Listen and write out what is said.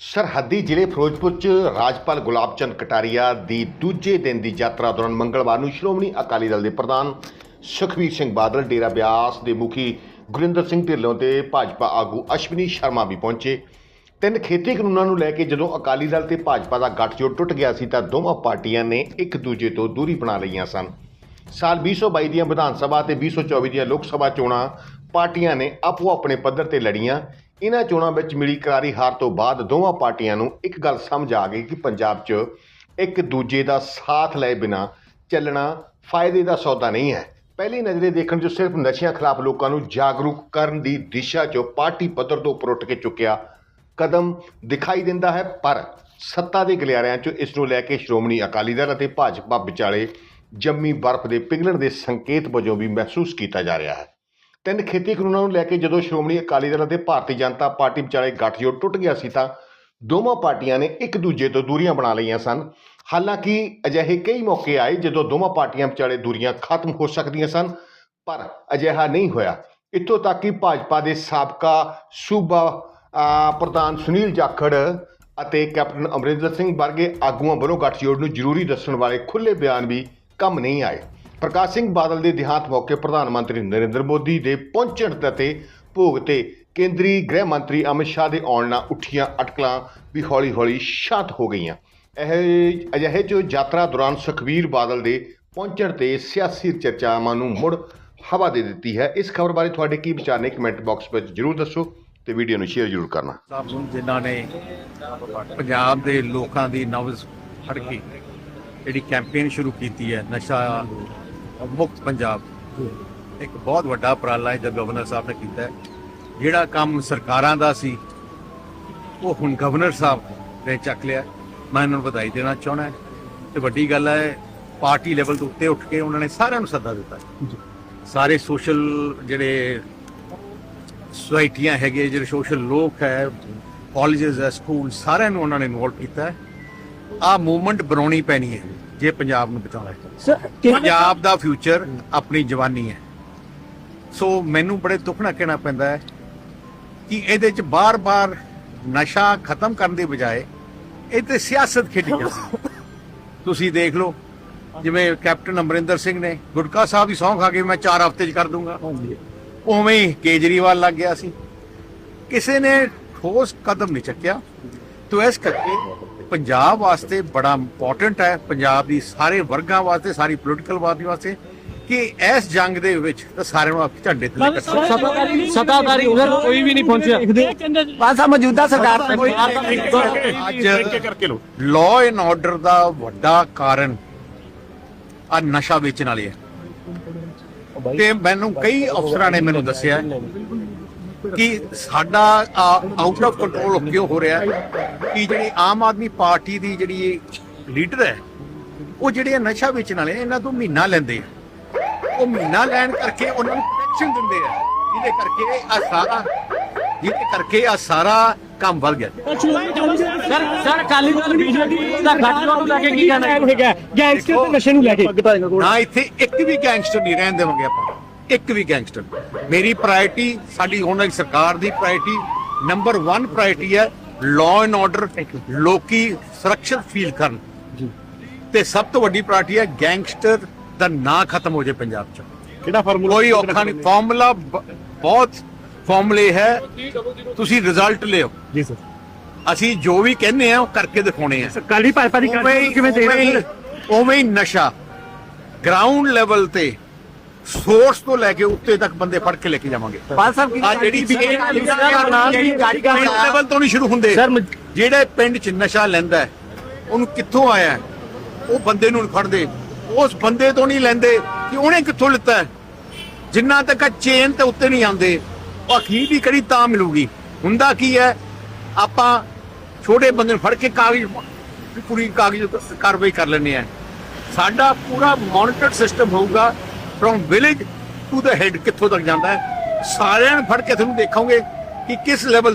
ਸਰਹੱਦੀ ਜ਼ਿਲ੍ਹੇ ਫਿਰੋਜ਼ਪੁਰ 'ਚ ਰਾਜਪਾਲ ਗੁਲਾਬ ਚੰਦ ਕਟਾਰੀਆ ਦੀ ਦੂਜੇ ਦਿਨ ਦੀ ਯਾਤਰਾ ਦੌਰਾਨ ਮੰਗਲਵਾਰ ਨੂੰ ਸ਼੍ਰੋਮਣੀ ਅਕਾਲੀ ਦਲ ਦੇ ਪ੍ਰਧਾਨ ਸੁਖਬੀਰ ਸਿੰਘ ਬਾਦਲ, ਡੇਰਾ ਬਿਆਸ ਦੇ ਮੁਖੀ ਗੁਰਿੰਦਰ ਸਿੰਘ ਢਿੱਲੋਂ ਤੇ ਭਾਜਪਾ ਆਗੂ ਅਸ਼ਵਨੀ ਸ਼ਰਮਾ ਵੀ ਪਹੁੰਚੇ। ਤਿੰਨ ਖੇਤੀ ਕਾਨੂੰਨਾਂ ਨੂੰ ਲੈ ਕੇ ਜਦੋਂ ਅਕਾਲੀ ਦਲ ਤੇ ਭਾਜਪਾ ਦਾ ਗੱਠਜੋੜ ਟੁੱਟ ਗਿਆ ਸੀ ਤਾਂ ਦੋਵਾਂ ਪਾਰਟੀਆਂ ਨੇ ਇੱਕ ਦੂਜੇ ਤੋਂ ਦੂਰੀ ਬਣਾ ਲਈਆਂ ਸਨ। ਸਾਲ 2022 ਦੀਆਂ ਵਿਧਾਨ ਸਭਾ ਤੇ 2024 ਦੀਆਂ ਲੋਕ ਸਭਾ ਚੋਣਾਂ ਪਾਰਟੀਆਂ ਨੇ ਆਪੋ ਆਪਣੇ ਪੱਧਰ ਤੇ ਲੜੀਆਂ। ਇਹਨਾਂ ਚੋਣਾਂ ਵਿੱਚ ਮਿਲੀ ਕਰਾਰੀ ਹਾਰ ਤੋਂ ਬਾਅਦ ਦੋਵਾਂ ਪਾਰਟੀਆਂ ਨੂੰ ਇੱਕ ਗੱਲ ਸਮਝ ਆ ਗਈ ਕਿ ਪੰਜਾਬ 'ਚ ਇੱਕ ਦੂਜੇ ਦਾ ਸਾਥ ਲਏ ਬਿਨਾ ਚੱਲਣਾ ਫਾਇਦੇ ਦਾ ਸੌਦਾ ਨਹੀਂ ਹੈ। ਪਹਿਲੀ ਨਜ਼ਰੇ ਦੇਖਣ 'ਚ ਸਿਰਫ ਨਸ਼ਿਆਂ ਖਿਲਾਫ ਲੋਕਾਂ ਨੂੰ ਜਾਗਰੂਕ ਕਰਨ ਦੀ ਦਿਸ਼ਾ 'ਚ ਪਾਰਟੀ ਪੱਧਰ ਤੋਂ ਉੱਪਰ ਉੱਠ ਕੇ ਚੁੱਕਿਆ ਕਦਮ ਦਿਖਾਈ ਦਿੰਦਾ ਹੈ, ਪਰ ਸੱਤਾ ਦੇ ਗਲਿਆਰਿਆਂ 'ਚ ਇਸ ਨੂੰ ਲੈ ਕੇ ਸ਼੍ਰੋਮਣੀ ਅਕਾਲੀ ਦਲ ਅਤੇ ਭਾਜਪਾ ਵਿਚਾਲੇ ਜੰਮੀ ਬਰਫ਼ ਦੇ ਪਿਘਲਣ ਦੇ ਸੰਕੇਤ ਵਜੋਂ ਵੀ ਮਹਿਸੂਸ ਕੀਤਾ ਜਾ ਰਿਹਾ ਹੈ। ਤਿੰਨ ਖੇਤੀ ਕਾਨੂੰਨਾਂ ਨੂੰ ਲੈ ਕੇ ਜਦੋਂ ਸ਼੍ਰੋਮਣੀ ਅਕਾਲੀ ਦਲ ਅਤੇ ਭਾਰਤੀ ਜਨਤਾ ਪਾਰਟੀ ਵਿਚਾਲੇ ਗੱਠਜੋੜ ਟੁੱਟ ਗਿਆ ਸੀ ਤਾਂ ਦੋਵਾਂ ਪਾਰਟੀਆਂ ਨੇ ਇੱਕ ਦੂਜੇ ਤੋਂ ਦੂਰੀਆਂ ਬਣਾ ਲਈਆਂ ਸਨ। ਹਾਲਾਂਕਿ ਅਜਿਹੇ ਕਈ ਮੌਕੇ ਆਏ ਜਦੋਂ ਦੋਵਾਂ ਪਾਰਟੀਆਂ ਵਿਚਾਲੇ ਦੂਰੀਆਂ ਖਤਮ ਹੋ ਸਕਦੀਆਂ ਸਨ, ਪਰ ਅਜਿਹਾ ਨਹੀਂ ਹੋਇਆ। ਇੱਥੋਂ ਤੱਕ ਕਿ ਭਾਜਪਾ ਦੇ ਸਾਬਕਾ ਸੂਬਾ ਪ੍ਰਧਾਨ ਸੁਨੀਲ ਜਾਖੜ ਅਤੇ ਕੈਪਟਨ ਅਮਰਿੰਦਰ ਸਿੰਘ ਵਰਗੇ ਆਗੂਆਂ ਵੱਲੋਂ ਗੱਠਜੋੜ ਨੂੰ ਜ਼ਰੂਰੀ ਦੱਸਣ ਵਾਲੇ ਖੁੱਲੇ ਬਿਆਨ ਵੀ ਕੰਮ ਨਹੀਂ ਆਏ। ਪ੍ਰਕਾਸ਼ ਸਿੰਘ ਬਾਦਲ ਦੇ ਦੇਹਾਂਤ ਮੌਕੇ ਪ੍ਰਧਾਨ ਮੰਤਰੀ ਨਰਿੰਦਰ ਮੋਦੀ ਦੇ ਪਹੁੰਚਣ ਤੇ ਭੋਗ ਤੇ ਕੇਂਦਰੀ ਗ੍ਰਹਿ ਮੰਤਰੀ ਅਮਿਤ ਸ਼ਾਹ ਦੇ ਆਉਣ ਨਾਲ ਉੱਠੀਆਂ ਅਟਕਲਾਂ ਵੀ ਹੌਲੀ-ਹੌਲੀ ਸ਼ਾਂਤ ਹੋ ਗਈਆਂ। ਇਹ ਅਜਿਹੇ ਜੋ ਯਾਤਰਾ ਦੌਰਾਨ ਸੁਖਬੀਰ ਬਾਦਲ ਦੇ ਪਹੁੰਚਣ ਤੇ ਸਿਆਸੀ ਚਰਚਾਵਾਂ ਨੂੰ ਮੁੜ ਹਵਾ ਦੇ ਦਿੱਤੀ ਹੈ। ਇਸ ਖਬਰ ਬਾਰੇ ਤੁਹਾਡੇ ਕੀ ਵਿਚਾਰ ਨੇ ਕਮੈਂਟ ਬਾਕਸ ਵਿੱਚ ਜਰੂਰ ਦੱਸੋ ਤੇ ਵੀਡੀਓ ਨੂੰ ਸ਼ੇਅਰ ਜਰੂਰ ਕਰਨਾ। ਸਾਹਿਬ ਜਿਨ੍ਹਾਂ ਨੇ ਪੰਜਾਬ ਦੇ ਲੋਕਾਂ ਦੀ ਨਬਜ਼ ਫੜ ਕੇ ਜਿਹੜੀ ਕੈਂਪੇਨ ਸ਼ੁਰੂ ਕੀਤੀ ਹੈ, ਨਸ਼ਾ ਮੁਕਤ ਪੰਜਾਬ। ਇੱਕ ਬਹੁਤ ਵੱਡਾ ਉਪਰਾਲਾ ਹੈ ਜੋ ਗਵਰਨਰ ਸਾਹਿਬ ਨੇ ਕੀਤਾ ਜਿਹੜਾ ਕੰਮ ਸਰਕਾਰਾਂ ਦਾ ਸੀ ਉਹ ਹੁਣ ਗਵਰਨਰ ਸਾਹਿਬ ਨੇ ਚੱਕ ਲਿਆ ਮੈਂ ਇਹਨਾਂ ਨੂੰ ਵਧਾਈ ਦੇਣਾ ਚਾਹੁੰਦਾ ਤੇ ਵੱਡੀ ਗੱਲ ਹੈ ਪਾਰਟੀ ਲੈਵਲ ਤੋਂ ਉੱਤੇ ਉੱਠ ਕੇ ਉਹਨਾਂ ਨੇ ਸਾਰਿਆਂ ਨੂੰ ਸੱਦਾ ਦਿੱਤਾ ਸਾਰੇ ਸੋਸ਼ਲ ਜਿਹੜੇ ਸੁਸਾਇਟੀਆਂ ਹੈਗੇ ਜਿਹੜੇ ਸੋਸ਼ਲ ਲੋਕ ਹੈ ਕਾਲਜਸ ਹੈ ਸਕੂਲ ਸਾਰਿਆਂ ਨੂੰ ਉਹਨਾਂ ਨੇ ਇਨਵੋਲਵ ਕੀਤਾ ਆ ਮੂਵਮੈਂਟ ਬਣਾਉਣੀ ਪੈਣੀ ਹੈ ਜੇ ਪੰਜਾਬ ਨੂੰ ਬਚਾਉਣਾ ਹੈ। ਪੰਜਾਬ ਦਾ ਫਿਊਚਰ ਆਪਣੀ ਜਵਾਨੀ ਹੈ। ਸੋ ਮੈਨੂੰ ਬੜੇ ਦੁੱਖ ਨਾਲ ਕਹਿਣਾ ਪੈਂਦਾ ਹੈ ਕਿ ਇਹਦੇ ਚ ਬਾਰ-ਬਾਰ ਨਸ਼ਾ ਖਤਮ ਕਰਨ ਦੀ ਬਜਾਏ ਇਹ ਤੇ ਸਿਆਸਤ ਖੇਡੀ ਜਾਂਦੀ ਤੁਸੀਂ ਦੇਖ ਲਓ ਜਿਵੇਂ ਕੈਪਟਨ ਅਮਰਿੰਦਰ ਸਿੰਘ ਨੇ ਗੁਟਕਾ ਸਾਹਿਬ ਦੀ ਸਹੁੰ ਖਾ ਕੇ ਮੈਂ 4 ਹਫ਼ਤੇ ਚ ਕਰ ਦੂੰਗਾ। ਉਵੇਂ ਹੀ ਕੇਜਰੀਵਾਲ ਲੱਗ ਗਿਆ ਸੀ। ਕਿਸੇ ਨੇ ਠੋਸ ਕਦਮ ਨਹੀਂ ਚੱਕਿਆ। ਤੋ ਇਸ ਕਰਕੇ ਪੰਜਾਬ ਵਾਸਤੇ ਬੜਾ ਇੰਪੋਰਟੈਂਟ ਹੈ। ਪੰਜਾਬ ਦੀ ਸਾਰੇ ਵਰਗਾਂ ਵਾਸਤੇ ਸਾਰੀ ਪੋਲੀਟੀਕਲ ਪਾਰਟੀ ਵਾਸਤੇ ਕਿ ਇਸ ਜੰਗ ਦੇ ਵਿੱਚ ਤਾਂ ਸਾਰਿਆਂ ਨੂੰ ਆਪਣੇ ਝੰਡੇ ਥੱਲੇ ਸਤਾਧਾਰੀ ਉਧਰ ਕੋਈ ਵੀ ਨਹੀਂ ਪਹੁੰਚਿਆ। ਬਸ ਆ ਮੌਜੂਦਾ ਸਰਕਾਰ ਅੱਜ ਲਾਅ ਐਂਡ ਆਰਡਰ ਦਾ ਵੱਡਾ ਕਾਰਨ ਆ ਨਸ਼ਾ ਵੇਚਣ ਵਾਲੇ ਆ ਤੇ ਮੈਨੂੰ ਕਈ ਅਫਸਰਾਂ ਨੇ ਮੈਨੂੰ ਦੱਸਿਆ ਕਿ ਸਾਡਾ ਆਊਟ ਆਫ ਕੰਟਰੋਲ ਕਿਉਂ ਹੋ ਰਿਹਾ ਹੈ? ਕਿ ਜਿਹੜੀ ਆਮ ਆਦਮੀ ਪਾਰਟੀ ਦੀ ਜਿਹੜੀ ਲੀਡਰ ਹੈ ਉਹ ਜਿਹੜੇ ਨਸ਼ਾ ਵੇਚਣ ਵਾਲੇ ਇਹਨਾਂ ਤੋਂ ਮਹੀਨਾ ਲੈਂਦੇ ਆ। ਉਹ ਮਹੀਨਾ ਲੈਣ ਕਰਕੇ ਉਹਨਾਂ ਨੂੰ ਪ੍ਰੋਟੈਕਸ਼ਨ ਦਿੰਦੇ ਆ। ਜਿਹਦੇ ਕਰਕੇ ਆ ਸਾਰਾ ਜਿਹਦੇ ਕਰਕੇ ਆ ਸਾਰਾ ਕੰਮ ਵੱਧ ਗਿਆ। Sir sir Akali Dal BJP ਦਾ ਗੱਠਜੋੜ ਨੂੰ ਲੈ ਕੇ ਕੀ ਕਹਿਣਾ ਹੈਗਾ ਗੈਂਗਸਟਰ ਤੇ ਨਸ਼ੇ ਨੂੰ ਲੈ ਕੇ। ਨਾ ਇੱਥੇ ਇੱਕ ਵੀ ਗੈਂਗਸਟਰ ਨਹੀਂ ਰਹਿਣ ਦੇਵਾਂਗੇ ਆਪਾਂ। ਇੱਕ ਵੀ ਗੈਂਗਸਟਰ। ਮੇਰੀ ਪ੍ਰਾਇੋਰਟੀ ਸਾਡੀ ਹੁਣ ਵਾਲੀ ਸਰਕਾਰ ਦੀ ਪ੍ਰਾਇੋਰਟੀ ਨੰਬਰ 1 ਪ੍ਰਾਇੋਰਟੀ ਹੈ ਲਾਅ ਐਂਡ ਆਰਡਰ ਲੋਕੀ ਸੁਰੱਖਿਅਤ ਫੀਲ ਕਰਨ। ਤੇ ਸਭ ਤੋਂ ਵੱਡੀ ਪ੍ਰਾਇੋਰਟੀ ਹੈ ਗੈਂਗਸਟਰ ਦਾ ਨਾਂ ਖਤਮ ਹੋ ਜਾਏ ਪੰਜਾਬ 'ਚ। ਕਿਹੜਾ ਫਾਰਮੂਲਾ ਕੋਈ ਔਖਾ ਨਹੀਂ। ਫਾਰਮੂਲਾ ਬਹੁਤ ਫਾਰਮੂਲੇ ਹੈ ਤੁਸੀਂ ਰਿਜ਼ਲਟ ਲਿਓ ਜੀ ਸਰ। ਅਸੀਂ ਜੋ ਵੀ ਕਹਿੰਦੇ ਆ ਉਹ ਕਰਕੇ ਦਿਖਾਉਣੇ ਆ। ਕਾਲੀ ਭਾਜਪਾ ਦੀ ਕਿਵੇਂ ਦੇ ਰਹੇ ਉਵੇਂ ਹੀ ਨਸ਼ਾ। ਗਰਾਊਂਡ ਲੈਵਲ ਤੇ ਸੋਰਸ ਤੋਂ ਲੈ ਕੇ ਉੱਤੇ ਤੱਕ ਬੰਦੇ ਫੜ ਕੇ ਲੈ ਕੇ ਜਾਵਾਂਗੇ। ਬਾਲ ਸਾਹਿਬ ਕੀ ਆ ਜਿਹੜੀ ਗਾੜੀ ਲੈਵਲ ਤੋਂ ਨਹੀਂ ਸ਼ੁਰੂ ਹੁੰਦੇ ਜਿਹੜੇ ਪਿੰਡ 'ਚ ਨਸ਼ਾ ਲੈਂਦਾ ਹੈ, ਉਹਨੂੰ ਕਿੱਥੋਂ ਆਇਆ? ਉਹ ਬੰਦੇ ਨੂੰ ਫੜਦੇ। ਉਸ ਬੰਦੇ ਤੋਂ ਨਹੀਂ ਲੈਂਦੇ ਕਿ ਉਹਨੇ ਕਿੱਥੋਂ ਲਿੱਤਾ? ਜਿੰਨਾ ਤੱਕ ਚੇਨ ਤੇ ਉੱਤੇ ਨਹੀਂ ਆਉਂਦੇ ਉਹ ਅਖੀਰ ਦੀ ਕੜੀ ਤਾਂ ਮਿਲੂਗੀ? ਹੁੰਦਾ ਕੀ ਹੈ? ਆਪਾਂ ਛੋਟੇ ਬੰਦੇ ਨੂੰ ਫੜ ਕੇ ਕਾਗਜ਼ ਪੂਰੀ ਕਾਗਜ਼ ਕਾਰਵਾਈ ਕਰ ਲੈਂਦੇ ਆ ਸਾਡਾ ਪੂਰਾ ਮੋਨੀਟਰਡ ਸਿਸਟਮ ਹੋਊਗਾ from village to the head ਕਿੱਥੋਂ ਤੱਕ ਜਾਂਦਾ ਹੈ? ਸਾਰਿਆਂ ਨੂੰ ਫੜ ਕੇ ਤੁਹਾਨੂੰ ਦੇਖੋਗੇ ਕਿ ਕਿਸ ਲੈਵਲ ਤੇ